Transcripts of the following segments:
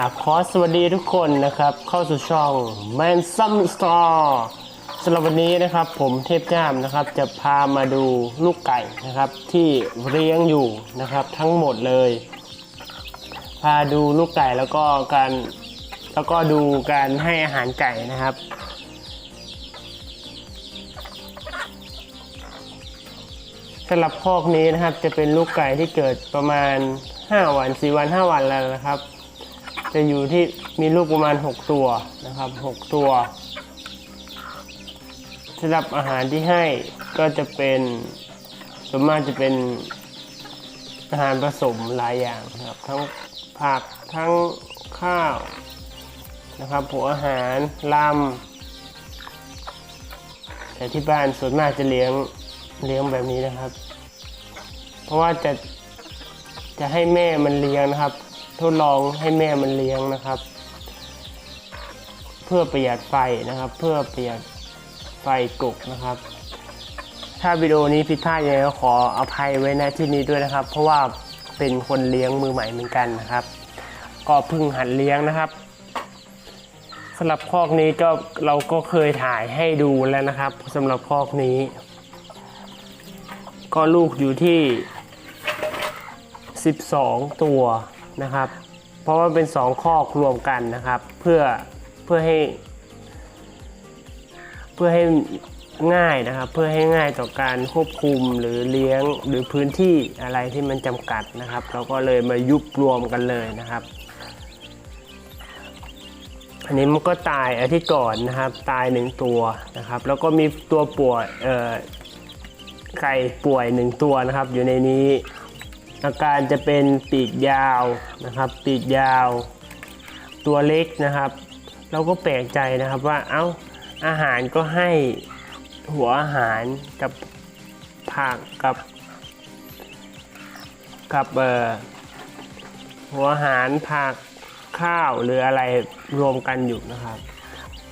อะขอสวัสดีทุกคนนะครับ เข้าสู่ช่อง Man s o m Store สำหรับวันนี้นะครับผมเทพจ้ามนะครับจะพามาดูลูกไก่นะครับ ที่เลี้ยงอยู่นะครับ ทั้งหมดเลย พาดูลูกไก่แล้วก็การแล้วก็ดูการให้อาหารไก่นะครับสำหรับคอกนี้นะครับจะเป็นลูกไก่ที่เกิดประมาณ 5 วัน 4 วัน 5 วันแล้วนะครับ จะอยู่ที่มีลูกประมาณ 6 ตัวนะครับ 6 ตัวสำหรับอาหารที่ให้ก็จะเป็นส่วนมากจะเป็นอาหารผสมหลายอย่างนะครับ ทั้งผักทั้งข้าวนะครับหัวอาหารลำแต่ที่บ้านส่วนมากจะเลี้ยงเลี้ยงแบบนี้นะครับ เพราะว่าจะจะให้แม่มันเลี้ยงนะครับ ทดลองให้แม่มันเลี้ยงนะครับ เพื่อประหยัดไฟนะครับ เพื่อประหยัดไฟกกนะครับ ถ้าวิดีโอนี้ผิดพลาดยังไงก็ขออภัยไว้ณที่นี้ด้วยนะครับ เพราะว่าเป็นคนเลี้ยงมือใหม่เหมือนกันนะครับ ก็เพิ่งหัดเลี้ยงนะครับสำหรับคอกนี้ก็เราก็เคยถ่ายให้ดูแล้วนะครับสำหรับคอกนี้ ก็ลูกอยู่ที่ 12 ตัว นะครับ เพราะว่าเป็น2คอรวมกันนะครับ เพื่อเพื่อให้ เพื่อให้ง่ายนะครับ เพื่อให้ง่ายต่อการควบคุมหรือเลี้ยงหรือพื้นที่อะไรที่มันจำกัดนะครับ เราก็เลยมายุบรวมกันเลยนะครับอันนี้มันก็ตายอาทิตย์ก่อนนะครับ ตายหนึ่งตัวนะครับ แล้วก็มีตัวป่วยไก่ป่วยหนึ่งตัวนะครับ อยู่ในนี้ อาการจะเป็นปีกยาวนะครับ ปีกยาว ตัวเล็กนะครับ เราก็แปลกใจนะครับว่าเอ้าอาหารก็ให้หัวอาหารกับผักกับกับเอ่อหัวอาหารผักข้าวหรืออะไรรวมกันอยู่นะครับ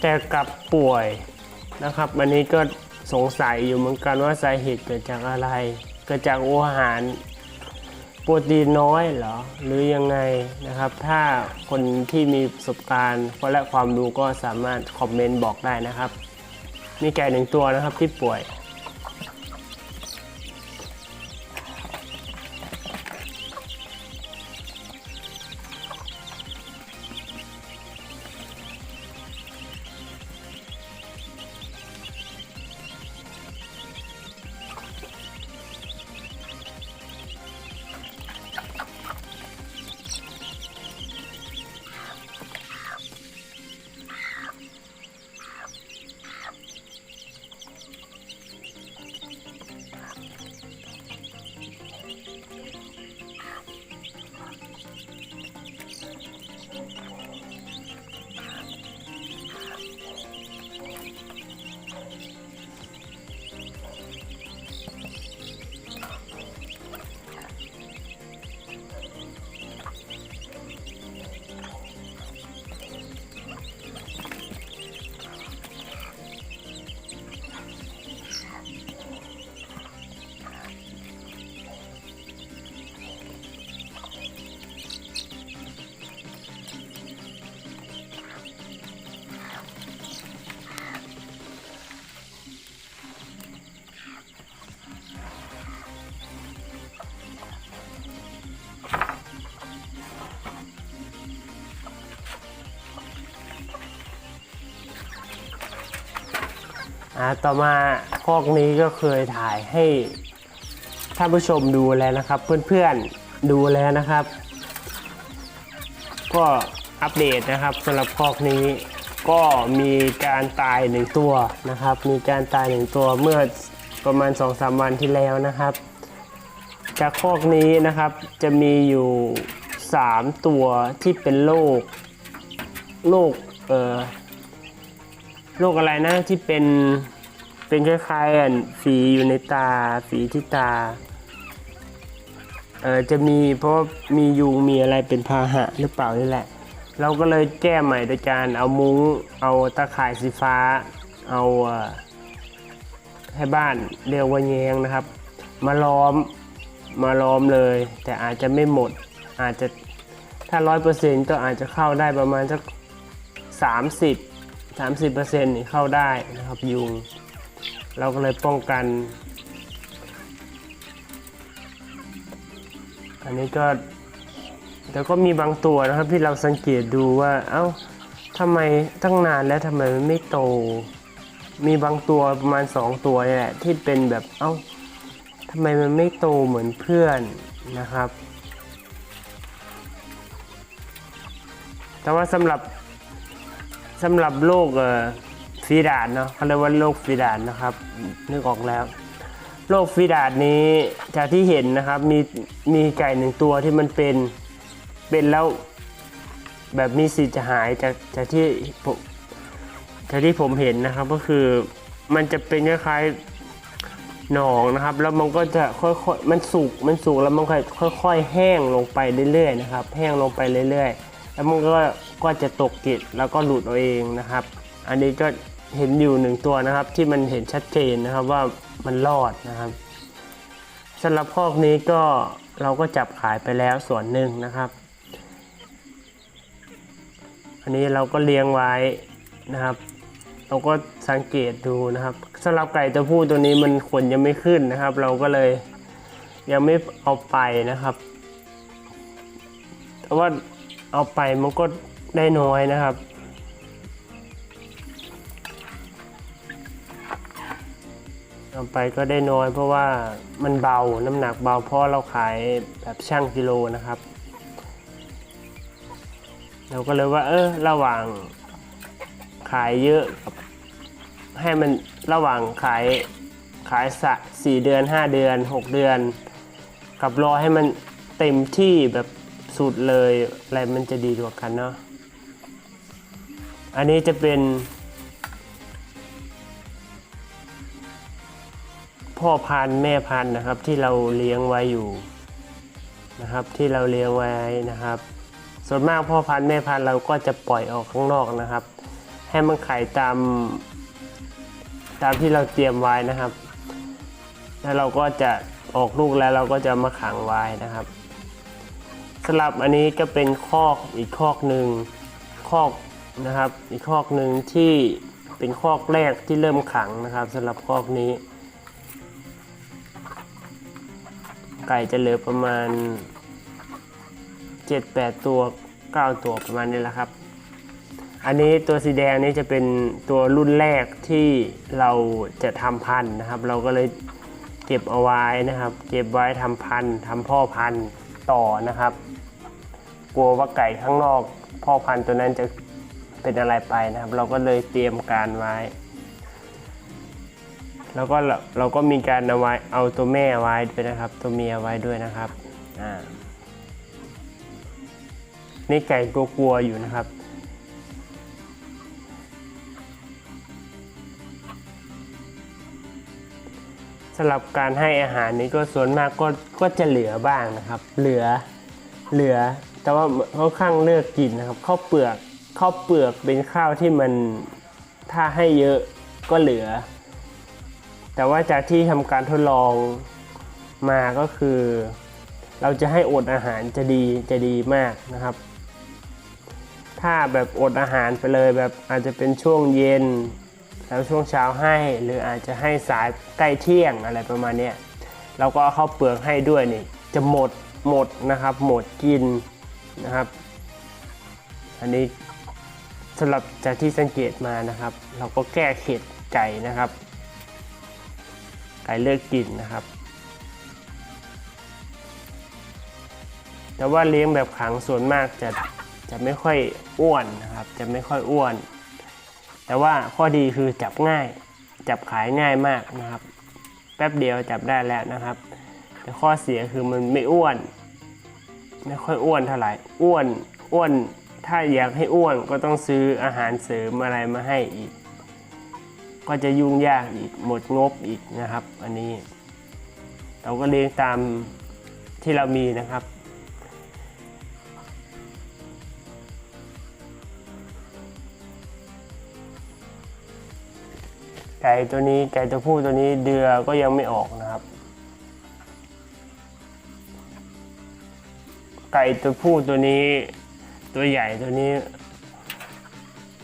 แต่กับป่วยนะครับอันนี้ก็สงสัยอยู่เหมือนกันว่าสาเหตุเกิดจากอะไร เกิดจากอาหาร โปรตีนน้อยเหรอ หรือยังไงนะครับ ถ้าคนที่มีประสบการณ์และความรู้ก็สามารถคอมเมนต์บอกได้นะครับ มีแก่หนึ่งตัวนะครับที่ป่วย อ่าต่อมาคอกนี้ก็เคยถ่ายให้ท่านผู้ชมดูแล้วนะครับ เพื่อนๆดูแล้วนะครับ ก็อัปเดตนะครับสำหรับคอกนี้ก็มีการตายหนึ่งตัวนะครับ มีการตายหนึ่งตัวเมื่อประมาณ2อสวันที่แล้วนะครับ จากคอกนี้นะครับจะมีอยู่ 3 ตัวที่เป็นโรคโรคเอ่อ โรคอะไรนะที่เป็นเป็นคล้ายๆอะฝีอยู่ในตาฝีที่ตาเออจะมีเพราะมียุงมีอะไรเป็นพาหะหรือเปล่านี่แหละ เราก็เลยแก้ใหม่โดยการเอามุ้งเอาตะข่ายสีฟ้า เอาให้บ้านเรียกว่าแยงนะครับ มาล้อมมาล้อมเลย แต่อาจจะไม่หมดอาจจะถ้าถ้าร้อยเปอร์เซ็นต์ก็อาจจะเข้าได้ประมาณสักสามสิบ สามสิบเปอร์เซ็นต์นี่เข้าได้นะครับยุง เราก็เลยป้องกัน อันนี้ก็แต่ก็มีบางตัวนะครับที่เราสังเกตดูว่า เอ้าทำไมตั้งนานแล้วทำไมมันไม่โต มีบางตัวประมาณ 2 ตัวนี่แหละที่เป็นแบบเอ้าทำไมมันไม่โตเหมือนเพื่อนนะครับ แต่ว่าสำหรับ สำหรับโรคฟีดาดเนาะเขาเรียกว่าโรคฟีดาดนะครับ นึกออกแล้วโรคฟีดาดนี้จากที่เห็นนะครับมีมีไก่หนึ่งตัวที่มันเป็นเป็นแล้วแบบมีสิทธิ์จะหายจากจากที่ผมจากที่ผมเห็นนะครับก็คือมันจะเป็นคล้ายๆหนองนะครับ แล้วมันก็จะค่อยๆมันสุกมันสุกแล้วมันค่อยๆแห้งลงไปเรื่อยๆนะครับ แห้งลงไปเรื่อยๆ แล้วมันก็ ก็จะตกเกล็ดแล้วก็หลุดเอาเองนะครับ อันนี้ก็เห็นอยู่หนึ่งตัวนะครับ ที่มันเห็นชัดเจนนะครับว่ามันรอดนะครับสำหรับพอกนี้ก็เราก็จับขายไปแล้วส่วนหนึ่งนะครับ อันนี้เราก็เลี้ยงไว้นะครับ เราก็สังเกตดูนะครับสำหรับไก่ตัวผู้ตัวนี้มันขนยังไม่ขึ้นนะครับ เราก็เลยยังไม่เอาไปนะครับ แต่ว่าเอาไปมันก็ ได้น้อยนะครับ เอาไปก็ได้น้อยเพราะว่ามันเบาน้ำหนักเบาเพราะเราขายแบบช่างกิโลนะครับ เราก็เลยว่าเออระหว่างขายเยอะกับให้มันระหว่างขายขายสะสี่เดือนห้าเดือนหกเดือน กับรอให้มันเต็มที่แบบสุดเลยอะไรมันจะดีกว่ากันเนาะ อันนี้จะเป็น พ่อพันธุ์แม่พันธุ์นะครับที่เราเลี้ยงไว้อยู่นะครับที่เราเลี้ยงไว้นะครับ ส่วนมากพ่อพันธุ์แม่พันธุ์เราก็จะปล่อยออกข้างนอกนะครับ ให้มันไข่ตามตามที่เราเตรียมไว้นะครับ แล้วเราก็จะออกลูกแล้วเราก็จะมาขังไว้นะครับสำหรับอันนี้ก็เป็นคอกอีกคอกหนึ่งคอก นะครับ อีกคอกหนึ่งที่เป็นคอกแรกที่เริ่มขังนะครับสำหรับคอกนี้ ไก่จะเหลือประมาณ 7-8 ตัว 9 ตัวประมาณนี้แหละครับ อันนี้ตัวสีแดงนี้จะเป็นตัวรุ่นแรกที่เราจะทำพันธุ์นะครับ เราก็เลยเก็บเอาไว้นะครับ เก็บไว้ทำพันธุ์ทำพ่อพันธุ์ต่อนะครับ กลัวว่าไก่ข้างนอกพ่อพันธุ์ตัวนั้นจะ เป็นอะไรไปนะครับ เราก็เลยเตรียมการไว้ แล้วก็เราเราก็มีการเอาไว้เอาตัวแม่ไว้ด้วยนะครับ ตัวเมียไว้ด้วยนะครับอ่านี่ไก่กลัวๆอยู่นะครับสำหรับการให้อาหารนี้ก็ส่วนมากก็ก็จะเหลือบ้างนะครับ เหลือเหลือ แต่ว่าเขาข้างเลือกกินนะครับข้าวเปลือก ข้าวเปลือกเป็นข้าวที่มันถ้าให้เยอะก็เหลือ แต่ว่าจากที่ทำการทดลองมาก็คือ เราจะให้อดอาหารจะดีจะดีมากนะครับ ถ้าแบบอดอาหารไปเลยแบบอาจจะเป็นช่วงเย็น แล้วช่วงเช้าให้ หรืออาจจะให้สายใกล้เที่ยงอะไรประมาณนี้เราก็เอาข้าวเปลือกให้ด้วยนี่จะหมดหมดนะครับ หมดกินนะครับ อันนี้ สำหรับจากที่สังเกตมานะครับ เราก็แก้เข็ดไก่นะครับ ไก่เลือกกินนะครับ แต่ว่าเลี้ยงแบบขังส่วนมากจะจะไม่ค่อยอ้วนนะครับ จะไม่ค่อยอ้วน แต่ว่าข้อดีคือจับง่าย จับขายง่ายมากนะครับ แป๊บเดียวจับได้แล้วนะครับแต่ข้อเสียคือมันไม่อ้วน ไม่ค่อยอ้วนเท่าไหร่ อ้วน อ้วน ถ้าอยากให้อ้วนก็ต้องซื้ออาหารเสริมอะไรมาให้อีก ก็จะยุ่งยากอีกหมดงบอีกนะครับ อันนี้ เราก็เลี้ยงตามที่เรามีนะครับไก่ตัวนี้ไก่ตัวผู้ตัวนี้เดือก็ยังไม่ออกนะครับ ไก่ตัวผู้ตัวนี้ ตัวใหญ่ตัวนี้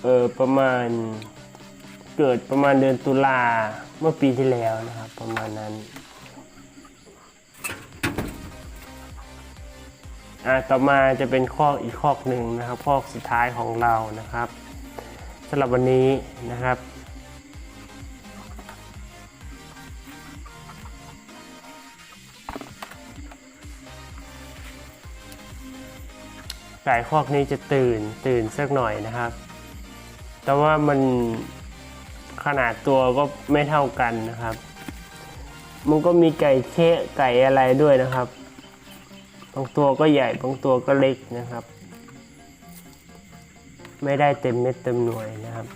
เออประมาณเกิดประมาณเดือนตุลาเมื่อปีที่แล้วนะครับ ประมาณนั้น อ่าต่อมาจะเป็นข้อกอีกข้อกหนึ่งนะครับข้อกสุดท้ายของเรานะครับสำหรับวันนี้นะครับ ก่คอกนี้จะตื่นตื่นสักหน่อยนะครับ แต่ว่ามันขนาดตัวก็ไม่เท่ากันนะครับ มันก็มีไก่เคะไก่อะไรด้วยนะครับ บางตัวก็ใหญ่บางตัวก็เล็กนะครับ ไม่ได้เต็มเม็ดเต็มหน่วยนะครับ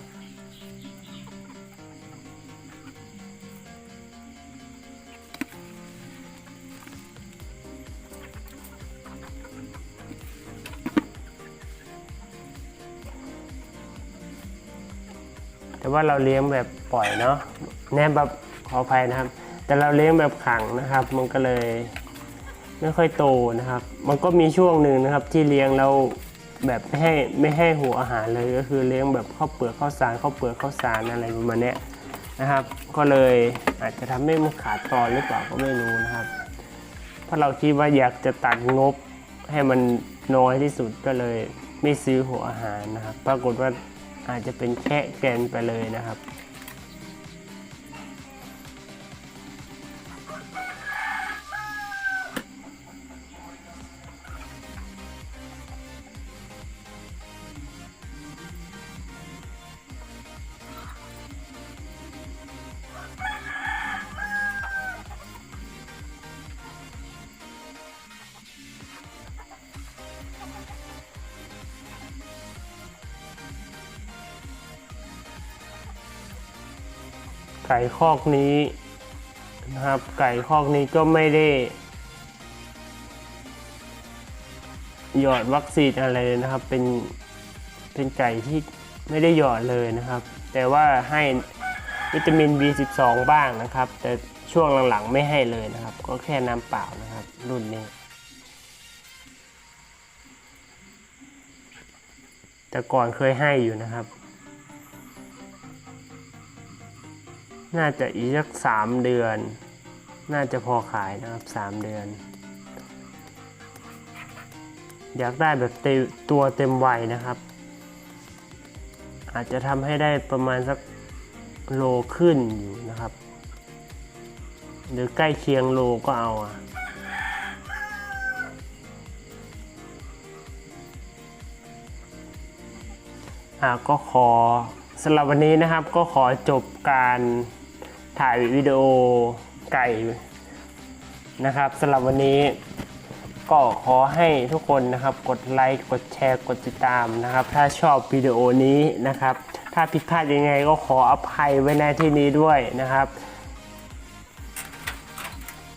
แต่ว่าเราเลี้ยงแบบปล่อยเนาะแนบแบบขออภัยนะครับ แต่เราเลี้ยงแบบขังนะครับ มันก็เลยไม่ค่อยโตนะครับ มันก็มีช่วงหนึ่งนะครับที่เลี้ยงเราแบบไม่ให้ไม่ให้หัวอาหารเลยก็คือเลี้ยงแบบข้าวเปลือกข้าวสารข้าวเปลือกข้าวสารอะไรประมาณนี้นะครับ ก็เลยอาจจะทำให้มันขาดตอนหรือเปล่าก็ไม่รู้นะครับ เพราะเราคิดว่าอยากจะตัดงบให้มันน้อยที่สุดก็เลยไม่ซื้อหัวอาหารนะครับ ปรากฏว่า อาจจะเป็นแค่แกนไปเลยนะครับ ก่คอกนี้นะครับ ไก่คอกนี้ก็ไม่ได้ หยอดวัคซีนอะไรนะครับ เป็นเป็นไก่ที่ไม่ได้หยอดเลยนะครับ แต่ว่าให้วิตามิน B12 บ้างนะครับ แต่ช่วงหลังๆไม่ให้เลยนะครับ ก็แค่น้ำเปล่านะครับ รุ่นนี้แต่ก่อนเคยให้อยู่นะครับ น่าจะอีกสักสามเดือน น่าจะพอขายนะครับสามเดือน อยากได้แบบเต็มตัวเต็มวัยนะครับ อาจจะทำให้ได้ประมาณสักโลขึ้นอยู่นะครับ หรือใกล้เคียงโลก็เอาอะก็ขอสำหรับวันนี้นะครับก็ขอจบการ ถ่ายวิดีโอไก่นะครับสำหรับวันนี้ก็ขอให้ทุกคนนะครับกดไลค์กดแชร์กดติดตามนะครับ ถ้าชอบวิดีโอนี้นะครับ ถ้าผิดพลาดยังไงก็ขออภัยไว้ในที่นี้ด้วยนะครับ